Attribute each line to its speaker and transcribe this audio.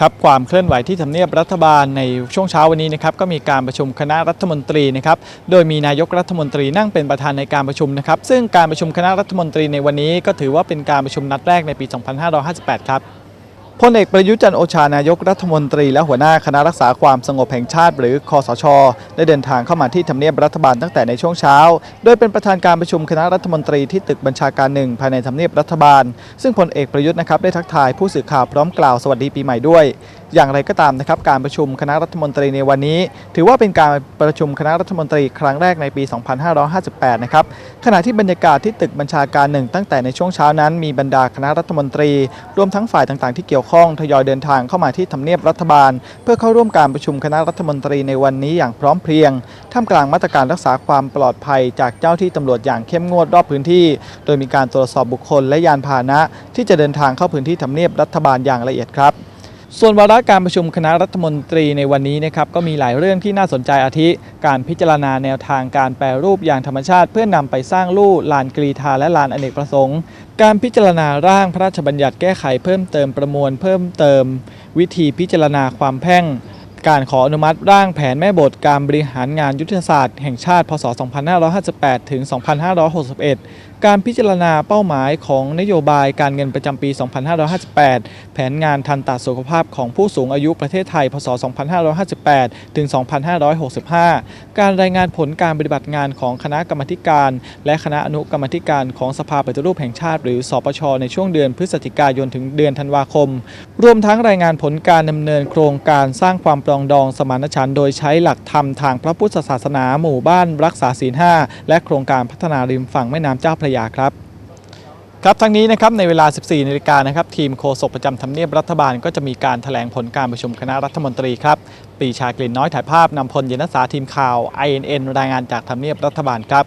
Speaker 1: ครับความเคลื่อนไหวที่ทำเนียบรัฐบาลในช่วงเช้าวันนี้นะครับก็มีการประชุมคณะรัฐมนตรีนะครับโดยมีนายกรัฐมนตรีนั่งเป็นประธานในการประชุมนะครับซึ่งการประชุมคณะรัฐมนตรีในวันนี้ก็ถือว่าเป็นการประชุมนัดแรกในปี 2558 ครับ พลเอกประยุทธ์จันโอชานายกรัฐมนตรีและหัวหน้าคณะรักษาความสงบแห่งชาติ หรือคอสช ได้เดินทางเข้ามาที่ทำเนียบรัฐบาลตั้งแต่ในช่วงเช้า โดยเป็นประธานการประชุมคณะรัฐมนตรีที่ตึกบัญชาการหนึ่งภายในทำเนียบรัฐบาล ซึ่งพลเอกประยุทธ์นะครับได้ทักทายผู้สื่อข่าวพร้อมกล่าวสวัสดีปีใหม่ด้วย อย่างไรก็ตามนะครับการประชุมคณะรัฐมนตรีในวันนี้ ถือว่าเป็นการประชุมคณะรัฐมนตรีครั้งแรกในปี 2558 นะครับขณะที่บรรยากาศที่ตึกบัญชาการหนึ่งตั้งแต่ในช่วงเช้านั้นมีบรรดาคณะรัฐมนตรี รวมทั้งฝ่ายต่างๆ ที่เกี่ยวข้องทยอยเดินทางเข้ามาที่ทำเนียบรัฐบาล เพื่อเข้าร่วมการประชุมคณะรัฐมนตรีในวันนี้อย่างพร้อมเพรียงท่ามกลางมาตรการรักษาความปลอดภัย จากเจ้าที่ตำรวจอย่างเข้มงวดรอบพื้นที่ โดยมีการตรวจสอบบุคคลและยานพาหนะ ที่จะเดินทางเข้าพื้นที่ทำเนียบรัฐบาลอย่างละเอียดครับ ส่วนวาระการประชุมคณะรัฐมนตรีในวันนี้นะครับก็มีหลายเรื่องที่น่าสนใจอาทิ การพิจารณาแนวทางการแปรรูปอย่างธรรมชาติ เพื่อนำไปสร้างลู่ลานกรีธาและลานอเนกประสงค์ การพิจารณาร่างพระราชบัญญัติแก้ไขเพิ่มเติมประมวลเพิ่มเติม วิธีพิจารณาความแพ่ง การขออนุมัติร่างแผนแม่บทการบริหารงานยุทธศาสตร์แห่งชาติ พศ 2558 ถึง 2561 การพิจารณาเป้าหมายของนโยบายการเงินประจำปี 2558 แผนงานทันตสุขภาพของผู้สูงอายุประเทศไทย พศ 2558 ถึง 2565 การรายงานผลการปฏิบัติงานของคณะกรรมการ และคณะอนุกรรมการของสภาปฏิรูปแห่งชาติ หรือ สปช ในช่วงเดือนพฤศจิกายนถึงเดือนธันวาคม รวมทั้งรายงานผลการดำเนินโครงการสร้างความปรองดองสมานฉันท์โดยใช้หลักธรรมทางพระพุทธศาสนาหมู่บ้านรักษาศีลห้าและโครงการพัฒนาริมฝั่งแม่น้ำเจ้าพระยาครับครับทั้งนี้นะครับในเวลา 14 นาฬิกานะครับทีมโฆษกประจำทำเนียบรัฐบาลก็จะมีการแถลงผลการประชุมคณะรัฐมนตรีครับปีชากลิ่นน้อยถ่ายภาพนำพลเยนสาทีมข่าว INN รายงานจากทำเนียบรัฐบาลครับ